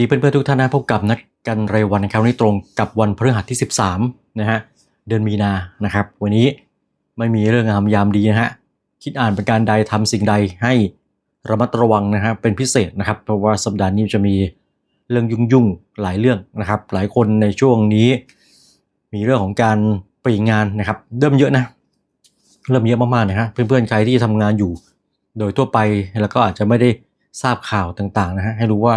ดีเพื่อนๆทุกท่านนะพบกับนัดกันรายวันนะครับวันนี้ตรงกับวันพฤหัสที่ 13 นะฮะเดือนมีนานะครับ วันนี้ไม่มีเรื่องงามยามดีนะฮะคิดอ่านเประการใดทำสิ่งใดให้ระมัดระวังนะฮะเป็นพิเศษนะครับ เพราะว่าสัปดาห์นี้จะมีเรื่องยุ่งๆหลายเรื่องนะครับ หลายคนในช่วงนี้ มีเรื่องของการปลี่ยนงานนะครับเริ่มเยอะนะเริ่มเยอะมากๆนะฮะเพื่อนๆใครที่ทำงานอยู่ โดยทั่วไปแล้วก็อาจจะไม่ได้ทราบข่าวต่างๆนะฮะให้รู้ว่า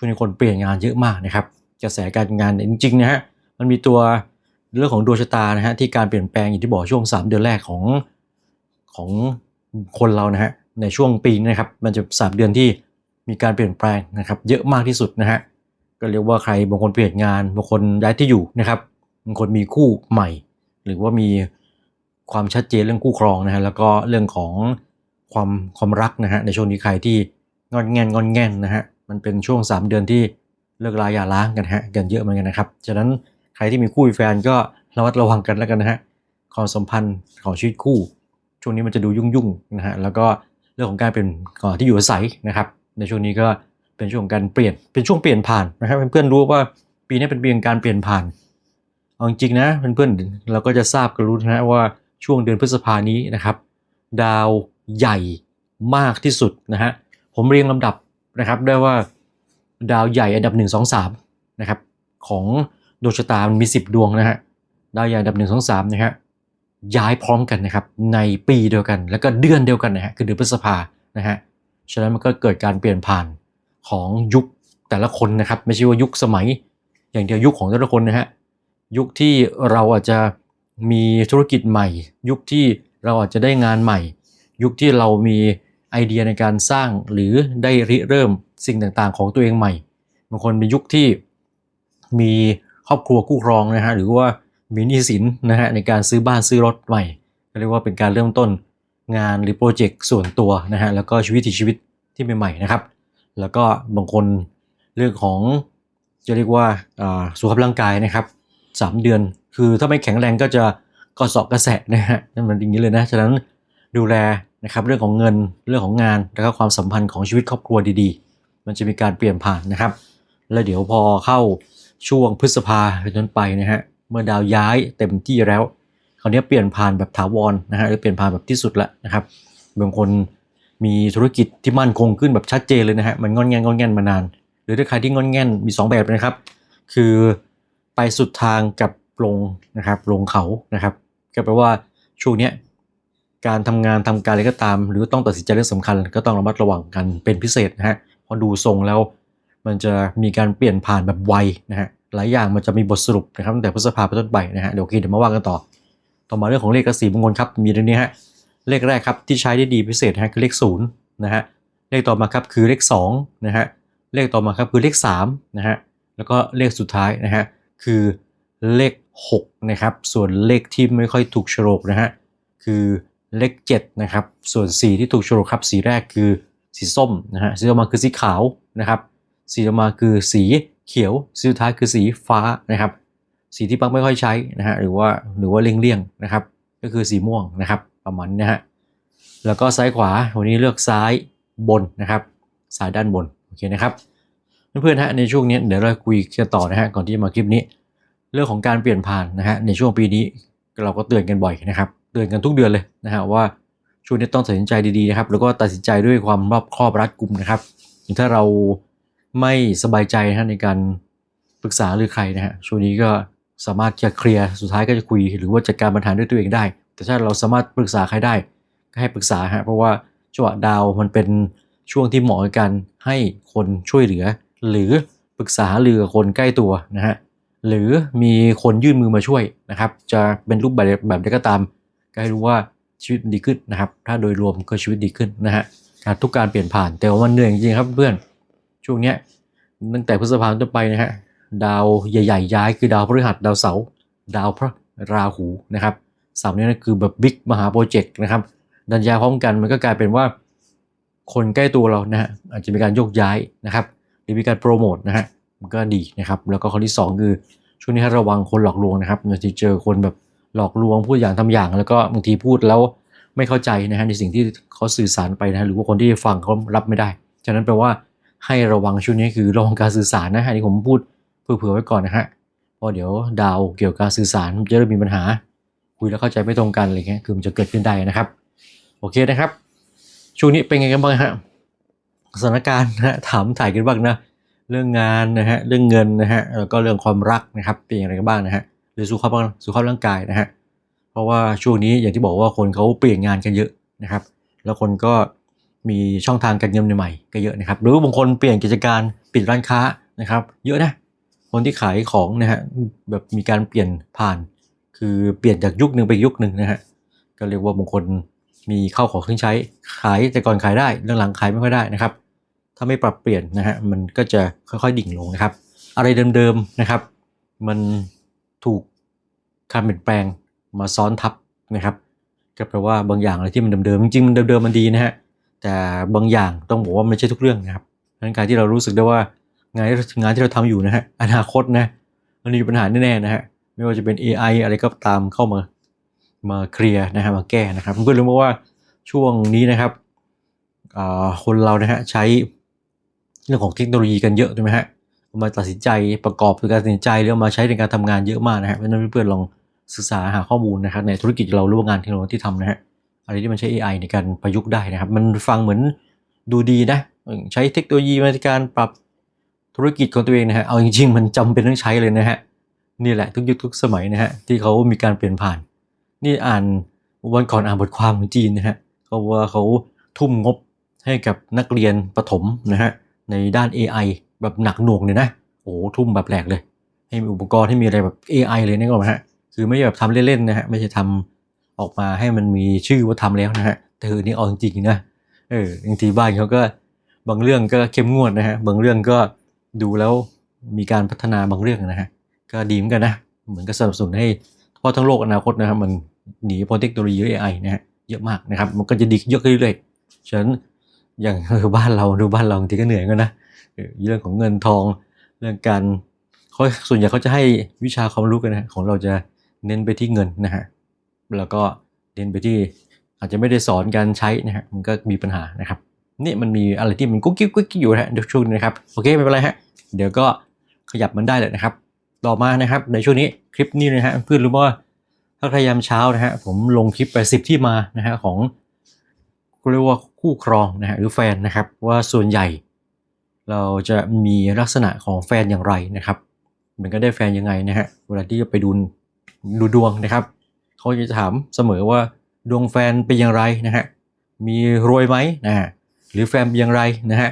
ช่วงนี้คนเปลี่ยนงานเยอะมากนะครับกระแสการงานจริงๆนะฮะมันมีตัวเรื่องของดวงชะตานะฮะที่การเปลี่ยนแปลงอย่างที่บอกช่วง 3 เดือนแรกของของคนเรานะฮะในช่วงปีนี้นะครับมันจะ3เดือนที่มีการเปลี่ยนแปลงนะครับเยอะมากที่สุดนะฮะก็เรียกว่าใครบางคนเปลี่ยนงานบางคนย้ายที่อยู่นะครับบางคนมีคู่ใหม่ หรือว่ามีความชัดเจนเรื่องคู่ครองนะฮะแล้วก็เรื่องของความความรักนะฮะในช่วงนี้ใครที่งอนแงนงอนแงนนะฮะ มันเป็นช่วง 3 เดือนที่เลิกลาอย่าล้างกันฮะกันเยอะเหมือนกันนะครับ ฉะนั้นใครที่มีคู่มีแฟนก็ระมัดระวังกันแล้วกันนะฮะความสัมพันธ์ของชีวิตคู่ ช่วงนี้มันจะดูยุ่งๆนะฮะแล้วก็เรื่องของการเป็นก่อนที่อยู่อาศัยนะครับ ในช่วงนี้ก็เป็นช่วงของการเปลี่ยนเป็นช่วงเปลี่ยนผ่านนะครับเพื่อนๆรู้ว่าปีนี้เป็นปีของการเปลี่ยนผ่านเอาจริงๆนะเพื่อนๆเราก็จะทราบกันรู้นะฮะว่าช่วงเดือนพฤษภานี้นะครับ ดาวใหญ่มากที่สุดนะฮะผมเรียงลำดับ นะครับได้ว่าดาวใหญ่อันดับ 1 2 3นะครับของดวงชะตามันมี 10 ดวงนะฮะดาวใหญ่อันดับ 1 2 3นะฮะย้ายพร้อมกันนะครับในปีเดียวกัน แล้วก็เดือนเดียวกันนะฮะคือเดือนพฤษภานะฮะฉะนั้นมันก็เกิดการเปลี่ยนผ่านของยุคแต่ละคนนะครับ ไม่ใช่ว่ายุคสมัย อย่างเดียวยุคของแต่ละคนนะฮะยุคที่เราอาจจะมีธุรกิจใหม่ ยุคที่เราอาจจะได้งานใหม่ ยุคที่เรามี ไอเดียในการสร้างหรือได้ริเริ่มสิ่งต่างๆ ของตัวเองใหม่บางคนเป็นยุคที่มีครอบครัวคู่ครองนะฮะหรือว่ามีหนี้สินนะฮะในการซื้อบ้านซื้อรถใหม่ก็เรียกว่าเป็นการเริ่มต้นงานหรือโปรเจกต์ส่วนตัวนะฮะแล้วก็ชีวิตที่ชีวิตที่ใหม่ๆนะครับ แล้วก็บางคนเรื่องของจะเรียกว่าสุขภาพร่างกายนะครับสามเดือนคือถ้าไม่แข็งแรงก็จะกระสอบกระแสะนะฮะนั่นมันอย่างนี้เลยนะฉะนั้นดูแล นะครับเรื่องของเงินเรื่องของงานแล้วก็ความสัมพันธ์ของชีวิตครอบครัวดีๆ มันจะมีการเปลี่ยนผ่านนะครับ แล้วเดี๋ยวพอเข้าช่วงพฤษภาเป็นต้นไปนะฮะเมื่อดาวย้ายเต็มที่แล้วคราวนี้เปลี่ยนผ่านแบบถาวรนะฮะหรือเปลี่ยนผ่านแบบที่สุดแล้วนะครับบางคนมีธุรกิจที่มั่นคงขึ้นแบบชัดเจนเลยนะฮะมันงอนแงนงอนแงนมานาน หรือถ้าใครที่งอนแงนมีสองแบบนะครับ คือไปสุดทางกับลงนะครับลงเขานะครับ ก็แปลว่าช่วงเนี้ย การทำงานทำการอะไรก็ตาม หรือต้องตัดสินใจเรื่องสำคัญ ก็ต้องระมัดระวังกันเป็นพิเศษนะฮะเพราะดูทรงแล้ว มันจะมีการเปลี่ยนผ่านแบบไวนะฮะหลายอย่างมันจะมีบทสรุปนะครับตั้งแต่พฤษภาเป็นต้นไปนะฮะเดี๋ยวโอเดี๋ยวมาว่ากันต่อ ต่อมาเรื่องของเลขกสีมงคลครับมีเรื่องนี้ฮะเลขแรกครับที่ใช้ได้ดีพิเศษนะฮะคือเลขศูนย์นะฮะเลขต่อมาครับคือเลข2นะฮะเลขต่อมาครับคือเลข3นะฮะแล้วก็เลขสุดท้ายนะฮะคือเลข6นะครับส่วนเลขที่ไม่ค่อยถูกโฉลกนะฮะคือ เลข7นะครับ ส่วนสีที่ถูกโฉลกครับสีแรกคือสีส้มนะฮะสีต่อมาคือสีขาวนะครับสีต่อมาคือสีเขียวสีสุดท้ายคือสีฟ้านะครับ สีที่ปักไม่ค่อยใช้นะฮะหรือว่าหรือว่าเลี่ยงๆนะครับ ก็คือสีม่วงนะครับประมาณนี้นะฮะแล้วก็ซ้ายขวาวันนี้เลือกซ้ายบนนะครับซ้ายด้านบนโอเคนะครับเพื่อนๆฮะในช่วงนี้เดี๋ยวเราคุยกันต่อนะฮะก่อนที่จะมาคลิปนี้ เรื่องของการเปลี่ยนผ่านนะฮะในช่วงปีนี้เราก็เตือนกันบ่อยนะครับ เตือนกันทุกเดือนเลยนะฮะว่าช่วงนี้ต้องตัดสินใจดีๆนะครับ แล้วก็ตัดสินใจด้วยความรอบคอบรัดกุมนะครับ ถ้าเราไม่สบายใจนะในการปรึกษาหรือใครนะฮะช่วงนี้ก็สามารถจะเคลียร์สุดท้ายก็จะคุย หรือว่าจัดการปัญหาด้วยตัวเองได้ แต่ถ้าเราสามารถปรึกษาใครได้ก็ให้ปรึกษาฮะเพราะว่าจังหวะดาวมันเป็นช่วงที่เหมาะกับการให้คนช่วยเหลือ หรือปรึกษาหรือคนใกล้ตัวนะฮะหรือมีคนยื่นมือมาช่วยนะครับ จะเป็นรูปแบบแบบใดก็ตาม ก็ให้รู้ว่าชีวิตมันดีขึ้นนะครับ ถ้าโดยรวมก็ชีวิตดีขึ้นนะฮะทุกการเปลี่ยนผ่านแต่ว่ามันเหนื่อยจริงครับเพื่อนช่วงเนี้ยตั้งแต่พฤษภาคมต้นไปนะฮะดาวใหญ่ๆ ย้ายคือดาวพฤหัสดาวเสาร์ดาวพระราหูนะครับสามนี้นะคือแบบบิ๊กมหาโปรเจกต์นะครับ ดันยาพร้อมกันมันก็กลายเป็นว่า คนใกล้ตัวเรานะฮะอาจจะมีการโยกย้ายนะครับหรือมีการโปรโมทนะฮะมันก็ดีนะครับ แล้วก็ข้อที่ 2 คือช่วงนี้ให้ระวังคนหลอกลวงนะครับบางทีเจอคนแบบ หลอกลวงพูดอย่างทำอย่าง แล้วก็บางทีพูดแล้วไม่เข้าใจนะฮะในสิ่งที่เขาสื่อสารไปนะฮะหรือว่าคนที่ฟังเขารับไม่ได้ ฉะนั้นแปลว่าให้ระวังช่วงนี้คือระวังการสื่อสารนะฮะนี่ผมพูดเผื่อไว้ก่อนนะฮะเพราะเดี๋ยวดาวเกี่ยวกับการสื่อสารจะเริ่มมีปัญหา คุยแล้วเข้าใจไม่ตรงกันอะไรเงี้ยคือมันจะเกิดขึ้นได้นะครับ โอเคนะครับ ช่วงนี้เป็นไงกันบ้างฮะสถานการณ์นะฮะถามถ่ายกันบ้างนะเรื่องงานนะฮะเรื่องเงินนะฮะแล้วก็เรื่องความรักนะครับเป็นอย่างไรกันบ้างนะฮะ หรือสุขภาพสุขภาพร่างกายนะฮะเพราะว่าช่วงนี้อย่างที่บอกว่าคนเขาเปลี่ยนงานกันเยอะนะครับ แล้วคนก็มีช่องทางการเงินใหม่ๆก็เยอะนะครับ หรือบางคนเปลี่ยนกิจการปิดร้านค้านะครับ เยอะนะคนที่ขายของนะฮะแบบมีการเปลี่ยนผ่าน คือเปลี่ยนจากยุคหนึ่งไปยุคหนึ่งนะฮะก็เรียกว่าบางคนมีเข้าของเครื่องใช้ขายแต่ก่อนขายได้เรื่องหลังขายไม่ค่อยได้นะครับ ถ้าไม่ปรับเปลี่ยนนะฮะมันก็จะค่อยๆดิ่งลงนะครับ อะไรเดิมๆนะครับ มัน ถูกการเปลี่ยนแปลงมาซ้อนทับนะครับ ก็แปลว่าบางอย่างอะไรที่มันเดิมๆจริงๆมันเดิมๆมันดีนะฮะแต่บางอย่างต้องบอกว่าไม่ใช่ทุกเรื่องนะครับดังนั้นการที่เรารู้สึกได้ว่างานงานที่เราทำอยู่นะฮะอนาคตนะมันมีปัญหาแน่ๆนะฮะไม่ว่าจะเป็น AI อะไรก็ตามเข้ามามาเคลียร์นะฮะมาแก้นะครับเพื่อนรู้ไหมว่าช่วงนี้นะครับคนเรานะฮะใช้เรื่องของเทคโนโลยีกันเยอะใช่ไหมฮะ มาตัดสินใจประกอบการตัดสินใจหรือเอามาใช้ในการทำงานเยอะมากนะฮะเพราะนั้นเพื่อนๆลองศึกษาหาข้อมูลนะครับในธุรกิจเราหรือว่างานที่เราที่ทำนะฮะอะไรที่มันใช้ AI ในการประยุกต์ได้นะครับ มันฟังเหมือนดูดีนะใช้เทคโนโลยีมาในการปรับธุรกิจของตัวเองนะฮะเอาจริงๆ มันจำเป็นต้องใช้เลยนะฮะนี่แหละทุกยุคทุกสมัยนะฮะที่เขามีการเปลี่ยนผ่าน นี่อ่านวันก่อนอ่านบทความของจีนนะฮะเขาว่าเขาทุ่มงบให้กับนักเรียนประถมนะฮะในด้าน AI แบบหนักหน่วงเลยนะ โอ้โหทุ่มแบบแหลกเลย ให้มีอุปกรณ์ให้มีอะไรแบบ AI เลยนี่ก็ฮะ คือไม่ใช่แบบทำเล่นๆนะฮะ ไม่ใช่ทำออกมาให้มันมีชื่อว่าทำแล้วนะฮะ แต่คือนี่เอาจริงๆนะ เออบางทีบ้านเขาก็บางเรื่องก็เข้มงวดนะฮะ บางเรื่องก็ดูแล้วมีการพัฒนาบางเรื่องนะฮะ ก็ดีเหมือนกันนะ เหมือนกับสนับสนุนให้เพราะทั้งโลกอนาคตนะครับมันหนีพ้นเทคโนโลยี AI นะฮะเยอะมากนะครับ มันก็จะดีเยอะขึ้นเรื่อยๆฉะนั้นอย่างบ้านเราดูบ้านเราบางทีก็เหนื่อยกันนะ เรื่องของเงินทองเรื่องการเขาส่วนใหญ่เขาจะให้วิชาความรู้กันนะของเราจะเน้นไปที่เงินนะฮะแล้วก็เน้นไปที่อาจจะไม่ได้สอนการใช้นะฮะมันก็มีปัญหานะครับนี่มันมีอะไรที่มันกุ๊กกิ๊กกุ๊กกิ๊กอยู่นะฮะเดี๋ยวช่วงนี้นะครับโอเคไม่เป็นไรฮะเดี๋ยวก็ขยับมันได้เลยนะครับ ต่อมานะครับในช่วงนี้คลิปนี้นะฮะเพื่อนรู้ว่าถ้าใครยามเช้านะฮะผมลงคลิปไปสิบที่มานะฮะของเรียกว่าคู่ครองนะฮะหรือแฟนนะครับว่าส่วนใหญ่ เราจะมีลักษณะของแฟนอย่างไรนะครับมือนก็ได้แฟนยังไงนะฮะเวลาที่จะไปดูดูดวงนะครับ เขาจะถามเสมอว่าดวงแฟนเป็นอย่างไรนะฮะมีรวยไหมนะฮะหรือแฟนเป็นอย่างไรนะฮะ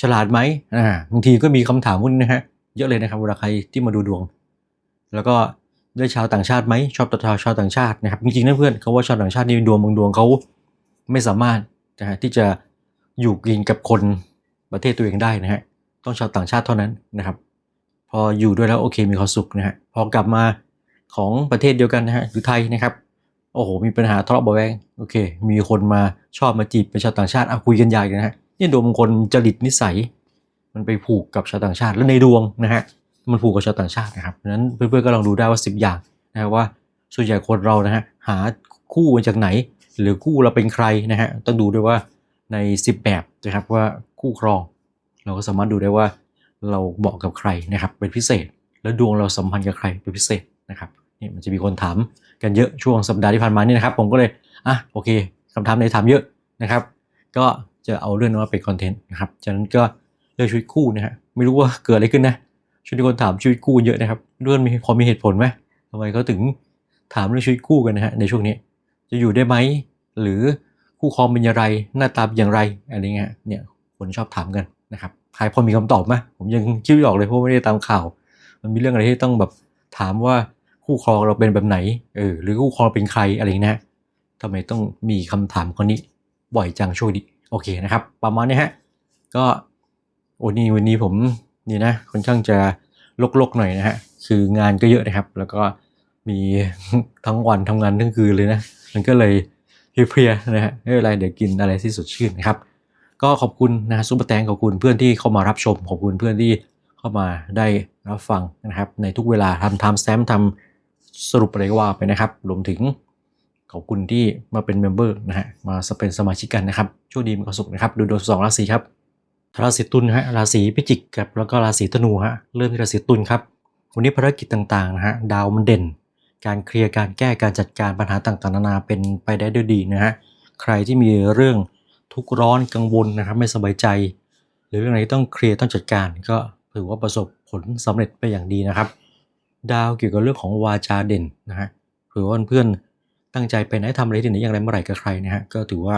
ฉลาดไหมอ่าบางทีก็มีคำถามพวกนี้นะฮะเยอะเลยนะครับเวลาใครที่มาดูดวง แล้วก็ได้ชาวต่างชาติไหมชอบตัวชาวต่างชาตินะครับจริงๆนะเพื่อนเขาว่าชาวต่างชาตินี่ดวงบางดวงเขาไม่สามารถนะฮะที่จะอยู่กินกับคน ประเทศตัวเองได้นะฮะต้องชาวต่างชาติเท่านั้นนะครับ พออยู่ด้วยแล้วโอเคมีความสุขนะฮะพอกลับมาของประเทศเดียวกันนะฮะหรือไทยนะครับโอ้โหมีปัญหาทะเลาะเบาะแวงโอเค มีคนมาชอบมาจีบเป็นชาวต่างชาติเอะคุยกันยากเลยนะฮะนี่ดวงคนจริตนิสัย มันไปผูกกับชาวต่างชาติ แล้วในดวงนะฮะมันผูกกับชาวต่างชาตินะครับนั้นเพื่อนๆก็ลองดูได้ว่า 10 อย่างนะว่าส่วนใหญ่คนเรานะฮะหาคู่มาจากไหน หรือคู่เราเป็นใครนะฮะต้องดูด้วยว่าใน 10 แบบ นะครับว่าคู่ครอง เราก็สามารถดูได้ว่าเราเหมาะกับใครนะครับเป็นพิเศษ แล้วดวงเราสัมพันธ์กับใครเป็นพิเศษนะครับนี่มันจะมีคนถามกันเยอะช่วงสัปดาห์ที่ผ่านมานี่นะครับ ผมก็เลยอะโอเคคำถามในถามเยอะนะครับ ก็จะเอาเรื่องนั้นมาเป็นคอนเทนต์นะครับจากนั้นก็เรื่องชีวิตคู่นะฮะไม่รู้ว่าเกิดอะไรขึ้นนะช่วงนี้คนถามชีวิตคู่เยอะนะครับเรื่องมีพอมีเหตุผลไหมทำไมเขาถึงถามเรื่องชีวิตคู่กันนะฮะในช่วงนี้ จะอยู่ได้ไหมหรือ คู่ครองเป็นอย่างไร หน้าตาเป็นอย่างไรอะไรเงี้ยเนี่ยคนชอบถามกันนะครับใครพอมีคำตอบไหมผมยังคิดไม่ออกเลยเพราะไม่ได้ตามข่าว มันมีเรื่องอะไรที่ต้องแบบถามว่าคู่ครองเราเป็นแบบไหนเออหรือคู่ครองเป็นใครอะไรเงี้ยนะทำไมต้องมีคำถามคนนี้บ่อยจังช่วงนี้โอเคนะครับ ประมาณนี้ฮะก็โอ้นี่วันนี้ผมนี่นะค่อนข้างจะลกๆหน่อยนะฮะคืองานก็เยอะนะครับ แล้วก็มีทั้งวันทำงานทั้งคืนเลยนะ มันก็เลย เพลียๆนะฮะไม่เป็นไรเดี๋ยวกินอะไรที่สดชื่นนะครับ ก็ขอบคุณนะฮะซุปเปอร์แตงขอบคุณเพื่อนที่เข้ามารับชม ขอบคุณเพื่อนที่เข้ามาได้รับฟังนะครับ ในทุกเวลาทำไทม์สแตมป์ทำสรุปอะไรก็ว่าไปนะครับ รวมถึงขอบคุณที่มาเป็นเมมเบอร์นะฮะมาเป็นสมาชิกกันนะครับโชคดีมีความสุขนะครับ ดูดวงสองราศีครับราศีตุลนะฮะราศีพิจิกกับแล้วก็ราศีธนูฮะเริ่มที่ราศีตุลครับวันนี้ภารกิจต่างๆนะฮะดาวมันเด่น การเคลียร์การแก้การจัดการปัญหาต่างๆนานาเป็นไปได้ด้วยดีนะฮะใครที่มีเรื่องทุกข์ร้อนกังวลนะครับไม่สบายใจ หรือเรื่องไหนที่ต้องเคลียร์ต้องจัดการ ก็ถือว่าประสบผลสำเร็จไปอย่างดีนะครับ ดาวเกี่ยวกับเรื่องของวาจาเด่นนะฮะหรือว่าเพื่อนตั้งใจไปไหนทำอะไรที่ไหนอย่างไรเมื่อไหร่กับใครนะฮะก็ถือว่า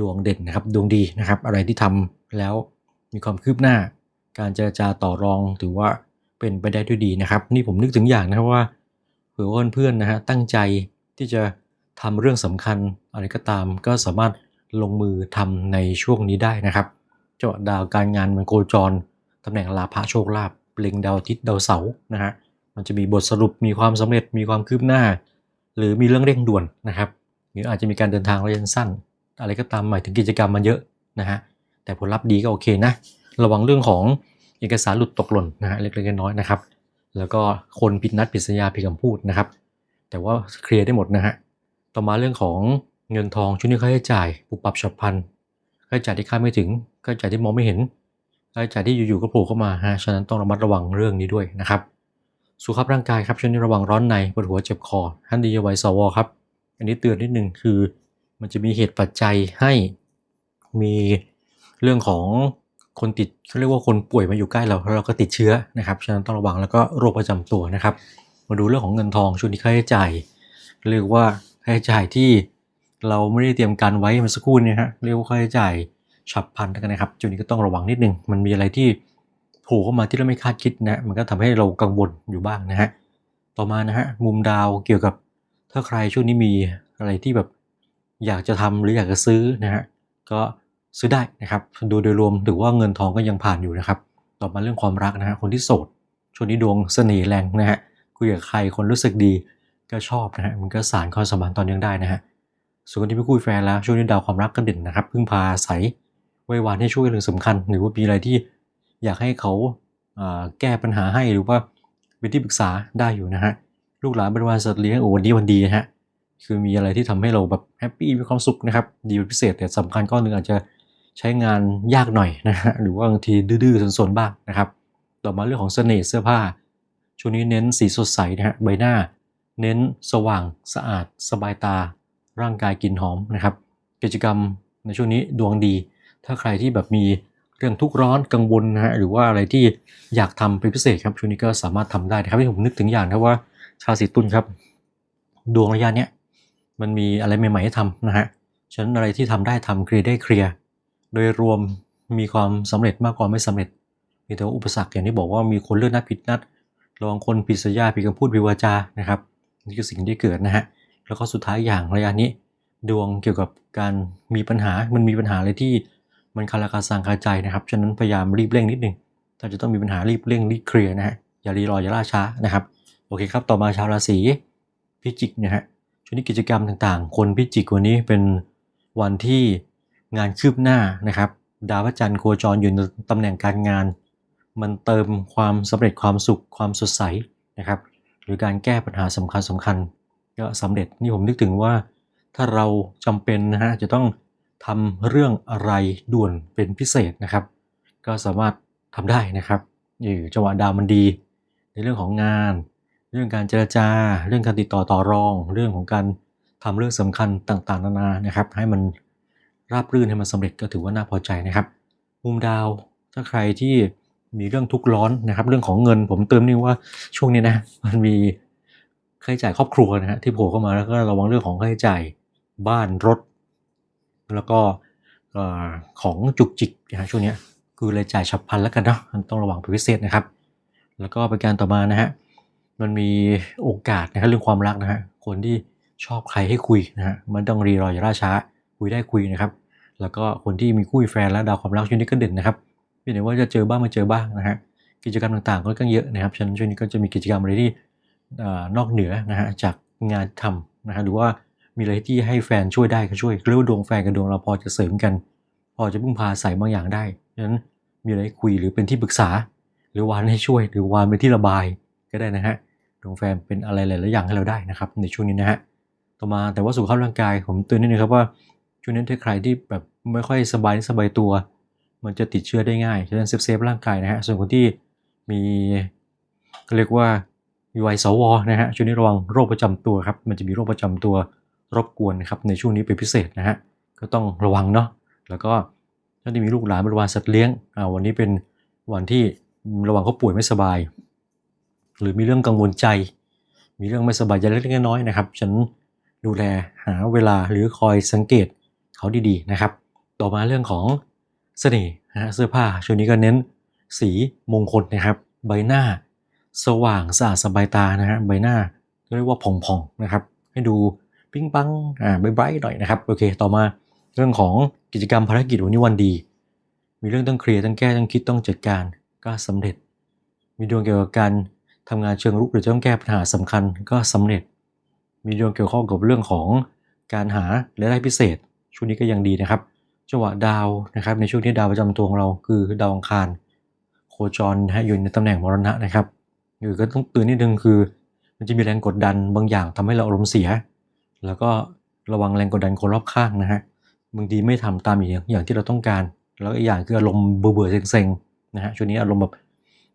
ดวงเด่นนะครับดวงดีนะครับ อะไรที่ทำแล้วมีความคืบหน้า การเจรจาต่อรองถือว่าเป็นไปได้ด้วยดีนะครับ นี่ผมนึกถึงอย่างนะครับว่า เผื่อว่าเพื่อนๆนะฮะตั้งใจที่จะทำเรื่องสำคัญอะไรก็ตาม ก็สามารถลงมือทำในช่วงนี้ได้นะครับจังหวะดาวการงานมันโคจรตำแหน่งลาภะโชคลาภเล็งดาวทิตย์ดาวเสาร์นะฮะมันจะมีบทสรุปมีความสำเร็จมีความคืบหน้า หรือมีเรื่องเร่งด่วนนะครับหรืออาจจะมีการเดินทางระยะสั้น อะไรก็ตามหมายถึงกิจกรรมมันเยอะนะฮะแต่ผลลัพธ์ดีก็โอเคนะ ระวังเรื่องของเอกสารหลุดตกหล่นนะฮะเล็กๆน้อยๆนะครับ แล้วก็คนผิดนัดผิดสัญญาผิดคำพูดนะครับ แต่ว่าเคลียร์ได้หมดนะฮะต่อมาเรื่องของเงินทองช่วงนี้ค่าใช้จ่ายปุบปับฉับพลันค่าใช้จ่ายที่คาดไม่ถึงค่าใช้จ่ายที่มองไม่เห็นค่าใช้จ่ายที่อยู่ๆก็โผล่เข้ามาฮะฉะนั้นต้องระมัดระวังเรื่องนี้ด้วยนะครับสุขภาพร่างกายครับช่วงนี้ระวังร้อนในปวดหัวเจ็บคอท่านดีไวสวครับ อันนี้เตือนนิดนึงคือ มันจะมีเหตุปัจจัยให้มีเรื่องของ คนติดเขาเรียกว่าคนป่วยมาอยู่ใกล้เราแล้วเราก็ติดเชื้อนะครับฉะนั้นต้องระวังแล้วก็โรคประจำตัวนะครับ มาดูเรื่องของเงินทองช่วงนี้ค่าใช้จ่ายเรียกว่าค่าใช้จ่ายที่เราไม่ได้เตรียมการไว้มื่อสักครู่นี้ฮะเรียกว่าค่าใช้จ่ายฉับพลันกันนะครับช่วงนี้ก็ต้องระวังนิดนึงมันมีอะไรที่โผล่เข้ามาที่เราไม่คาดคิดนะมันก็ทำให้เรากังวลอยู่บ้างนะฮะต่อมานะฮะมุมดาวเกี่ยวกับถ้าใครช่วงนี้มีอะไรที่แบบอยากจะทำหรืออยากจะซื้อนะฮะก็ ซื้อได้นะครับดูโดยรวมถือว่าเงินทองก็ยังผ่านอยู่นะครับ ต่อมาเรื่องความรักนะฮะคนที่โสดช่วงนี้ดวงเสน่ห์แรงนะฮะคุยกับใครคนรู้สึกดีก็ชอบนะฮะมันก็สารความสัมพันธ์ตอนยังได้นะฮะส่วนคนที่ไม่คุยแฟนแล้วช่วงนี้ดาวความรักก็เด่นนะครับ พึ่งพาอาศัยไว้วานให้ช่วยเรื่องสำคัญ หรือว่ามีอะไรที่อยากให้เขาแก้ปัญหาให้หรือว่าเป็นที่ปรึกษาได้อยู่นะฮะลูกหลานบริวารสัตว์เลี้ยงโอ้วันนี้วันดีนะฮะคือมีอะไรที่ทำให้เราแบบแฮปปี้มีความสุขนะครับดีเป็นพิเศษแต่สำคัญก้อนหนึ่งอาจจะ ใช้งานยากหน่อยนะฮะหรือว่าบางทีดื้อๆสนๆบ้างนะครับต่อมาเรื่องของเสน่ห์เสื้อผ้า ช่วงนี้เน้นสีสดใสนะฮะใบหน้า เน้นสว่างสะอาด สบายตา ร่างกายกลิ่นหอมนะครับ กิจกรรมในช่วงนี้ดวงดี ถ้าใครที่แบบมีเรื่องทุกข์ร้อนกังวลนะฮะหรือว่าอะไรที่อยากทำเป็นพิเศษครับช่วงนี้ก็สามารถทำได้นะครับที่ผมนึกถึงอย่างนะว่าชาวสีตุลครับ ดวงระยะเนี้ยมันมีอะไรใหม่ๆให้ทำนะฮะฉะนั้นอะไรที่ทำได้ทำเคลียร์ได้เคลียร์ โดยรวมมีความสำเร็จมากกว่าไม่สำเร็จ มีแต่อุปสรรคอย่างที่บอกว่ามีคนเลื่อนนัดผิดนัดระวังคนผิดสัญญาผิดคำพูดผิดวาจานะครับนี่คือสิ่งที่เกิดนะฮะแล้วก็สุดท้ายอย่างระยะนี้ ดวงเกี่ยวกับการมีปัญหามันมีปัญหาอะไรที่มันคาราคาซังคาใจนะครับฉะนั้นพยายามรีบเร่งนิดนึงถ้าจะต้องมีปัญหารีบเร่งรีบเคลียร์นะฮะอย่ารีรออย่าล่าช้านะครับโอเคครับต่อมาชาวราศีพิจิกนะฮะช่วงนี้กิจกรรมต่างๆ คนพิจิกวันนี้เป็นวันที่ งานคืบหน้านะครับ ดาวพระจันทร์โคจรอยู่ในตำแหน่งการงาน มันเติมความสำเร็จความสุขความสดใสนะครับ หรือการแก้ปัญหาสำคัญสำคัญก็สำเร็จนี่ผมนึกถึงว่าถ้าเราจำเป็นนะฮะจะต้องทำเรื่องอะไรด่วนเป็นพิเศษนะครับ ก็สามารถทำได้นะครับอยู่จังหวะดาวมันดี ในเรื่องของงาน เรื่องการเจรจา เรื่องการติดต่อต่อรอง เรื่องของการทำเรื่องสำคัญต่างๆ นานานะครับ ให้มัน ราบรื่นให้มันสำเร็จก็ถือว่าน่าพอใจนะครับ มุมดาวถ้าใครที่มีเรื่องทุกข์ร้อนนะครับ เรื่องของเงินผมเติมนี่ว่าช่วงนี้นะมันมีค่าใช้จ่ายครอบครัวนะฮะที่โผล่เข้ามาแล้วก็ระวังเรื่องของค่าใช้จ่ายบ้านรถ แล้วก็ของจุกจิกนะฮะช่วงนี้คือรายจ่ายฉับพลันแล้วกันเนาะต้องระวังเป็นพิเศษนะครับ แล้วก็ประการต่อมานะฮะมันมีโอกาสนะครับเรื่องความรักนะฮะคนที่ชอบใครให้คุยนะฮะมันต้องรีรออย่าล่าช้าคุยได้คุยนะครับ แล้วก็คนที่มีคู่แฟนและดาวความรักช่วงนี้ก็เด่นนะครับไม่ได้ว่าจะเจอบ้างไม่เจอบ้างนะฮะกิจกรรมต่างๆก็ค่อนข้างเยอะนะครับฉะนั้นช่วงนี้ก็จะมีกิจกรรมอะไรที่นอกเหนือนะฮะจากงานทำนะฮะหรือว่ามีอะไรที่ให้แฟนช่วยได้ก็ช่วยเรียกว่าดวงแฟนกับดวงเราพอจะเสริมกัน พอจะพึ่งพาใส่บางอย่างได้ฉะนั้นมีอะไรคุยหรือเป็นที่ปรึกษา หรือวานให้ช่วย หรือวานเป็นที่ระบายก็ได้นะฮะดวงแฟนเป็นอะไรหลายๆอย่างให้เราได้นะครับในช่วงนี้นะฮะต่อมาแต่ว่าสุขภาพร่างกายผมเตือนนิดนึงครับว่าช่วงนี้ถ้าใครที่แบบ ไม่ค่อยสบายสบายตัว มันจะติดเชื้อได้ง่ายฉะนั้นเซฟเซฟร่างกายนะฮะส่วนคนที่มีเรียกว่ามีวัยสวนะฮะช่วงนี้ระวังโรคประจำตัวครับมันจะมีโรคประจำตัวรบกวนนะครับในช่วงนี้เป็นพิเศษนะฮะก็ต้องระวังเนาะแล้วก็ถ้าที่มีลูกหลานริวารสัตว์เลี้ยงอ่าวันนี้เป็นวันที่ระวังเขาป่วยไม่สบาย หรือมีเรื่องกังวลใจ มีเรื่องไม่สบายใจเล็กๆน้อยๆนะครับ ฉันดูแลหาเวลาหรือคอยสังเกตเขาดีๆนะครับ ต่อมาเรื่องของเสน่ห์นะเสื้อผ้าช่วงนี้ก็เน้นสีมงคลนะครับ ใบหน้า สว่างสะอาดสบายตานะฮะใบหน้าเรียกว่าผ่องๆนะครับ ให้ดูปิ้งปังอ่าไบรท์หน่อยนะครับโอเค ต่อมาเรื่องของกิจกรรมภารกิจวันนี้วันดี มีเรื่องต้องเคลียร์ต้องแก้ต้องคิดต้องจัดการก็สำเร็จ มีดวงเกี่ยวกับการทำงานเชิงรุกหรือจะต้องแก้ปัญหาสำคัญก็สำเร็จ มีดวงเกี่ยวข้องกับเรื่องของการหารายได้พิเศษช่วงนี้ก็ยังดีนะครับ จังหวะดาวนะครับ ในช่วงนี้ดาวประจำตัวของเราคือดาวอังคาร โคจรนะฮะอยู่ในตำแหน่งมรณะนะครับคือก็ต้องเตือนนิดนึงคือ มันจะมีแรงกดดันบางอย่างทำให้เราอารมณ์เสีย แล้วก็ระวังแรงกดดันคนรอบข้างนะฮะบางทีไม่ทำตามอย่างอย่างที่เราต้องการ แล้วอีกอย่างคืออารมณ์เบื่อๆเซ็งๆนะฮะช่วงนี้อารมณ์แบบ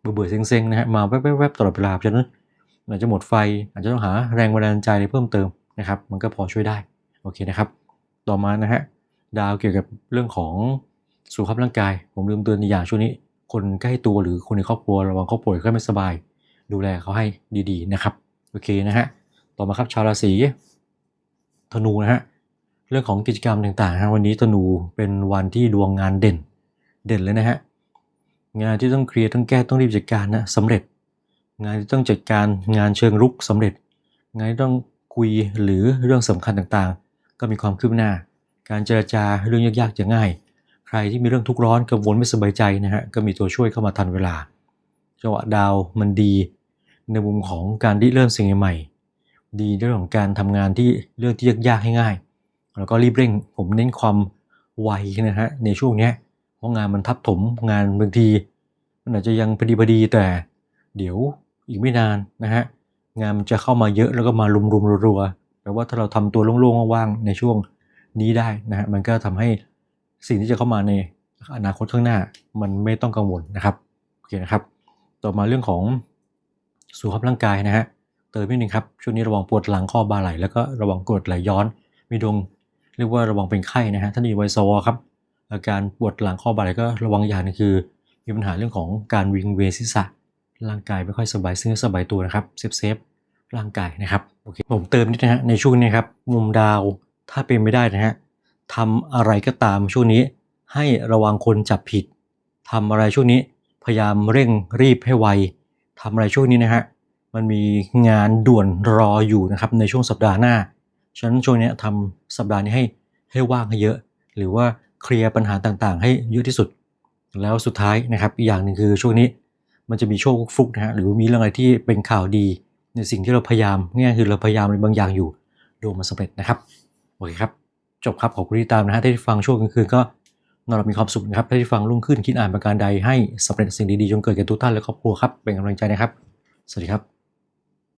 เบื่อๆเซ็งๆนะฮะมาแวบๆๆตลอดเวลาเพราะฉะนั้นอาจจะหมดไฟอาจจะต้องหาแรงบันดาลใจเพิ่มเติมนะครับ มันก็พอช่วยได้โอเคนะครับ ต่อมานะฮะ ดาวเกี่ยวกับเรื่องของสุขภาพร่างกาย ผมลืมเตือนอีกอย่างช่วงนี้ คนใกล้ตัวหรือคนในครอบครัวระวังเขาป่วยก็ไม่สบาย ดูแลเขาให้ดี ๆ นะครับ โอเคนะฮะ ต่อมาครับชาวราศีธนูนะฮะ เรื่องของกิจกรรมต่างๆฮะวันนี้ธนูเป็นวันที่ดวงงานเด่น เด่นเลยนะฮะ งานที่ต้องเคลียร์ต้องแก้ต้องรีบจัดการนะสำเร็จ งานที่ต้องจัดการงานเชิงรุกสำเร็จ งานที่ต้องคุยหรือเรื่องสำคัญต่างๆ ก็มีความคืบหน้า การเจรจาเรื่องยากๆจะง่าย ใครที่มีเรื่องทุกข์ร้อนกังวลไม่สบายใจนะฮะก็มีตัวช่วยเข้ามาทันเวลาจังหวะดาวมันดี ในมุมของการริเริ่มสิ่งใหม่ ดีเรื่องของการทำงานที่เรื่องที่ยากๆให้ง่าย แล้วก็รีบเร่งผมเน้นความไวนะฮะในช่วงนี้เพราะงานมันทับถมงานบางที มันอาจจะยังพอดีพอดีแต่เดี๋ยวอีกไม่นานนะฮะงานมันจะเข้ามาเยอะแล้วก็มารุมๆรัวๆแปลว่าถ้าเราทำตัวโล่งๆว่างๆในช่วง นี้ได้นะฮะมันก็ทำให้สิ่งที่จะเข้ามาในอนาคตข้างหน้ามันไม่ต้องกังวลนะครับโอเคนะครับ ต่อมาเรื่องของสุขภาพร่างกายนะฮะเติมนิดนึงครับช่วงนี้ระวังปวดหลังข้อบ่าไหล่แล้วก็ระวังกรดไหลย้อน มีดวงเรียกว่าระวังเป็นไข้นะฮะถ้ามีไวซวครับอาการปวดหลังข้อบ่าไหล่ก็ระวังอย่างหนึงคือ มีปัญหาเรื่องของการวิงเวียนศีรษะร่างกายไม่ค่อยสบายซึ่งสบายตัวนะครับเซฟเซฟร่างกายนะครับโอเคผมเติมนิดนะฮะในช่วงนี้ครับมุมดาว ถ้าเป็นไม่ได้นะฮะทำอะไรก็ตามช่วงนี้ ให้ระวังคนจับผิดทำอะไรช่วงนี้พยายามเร่งรีบให้ไวทำอะไรช่วงนี้นะฮะมันมีงานด่วนรออยู่นะครับในช่วงสัปดาห์หน้า ฉะนั้นช่วงนี้ทำสัปดาห์นี้ให้ให้ว่างให้เยอะ หรือว่าเคลียร์ปัญหาต่างๆ ให้เยอะที่สุด แล้วสุดท้ายนะครับอีกอย่างหนึ่งคือช่วงนี้มันจะมีโชคฟลุกนะฮะหรือมีเรื่องอะไรที่เป็นข่าวดี ในสิ่งที่เราพยายามเนี่ยคือเราพยายามอะไรบางอย่างอยู่ดวงมันสำเร็จนะครับ โอเคครับ จบครับขอบคุณที่ตามนะฮะที่ฟังช่วงกลางคืนก็นอนหลับมีความสุขนะครับที่ฟังรุ่งขึ้นคิดอ่านประการใดให้สำเร็จสิ่งดีๆจงเกิดแก่ทุกท่านและครอบครัวครับเป็นกำลังใจนะครับ สวัสดีครับ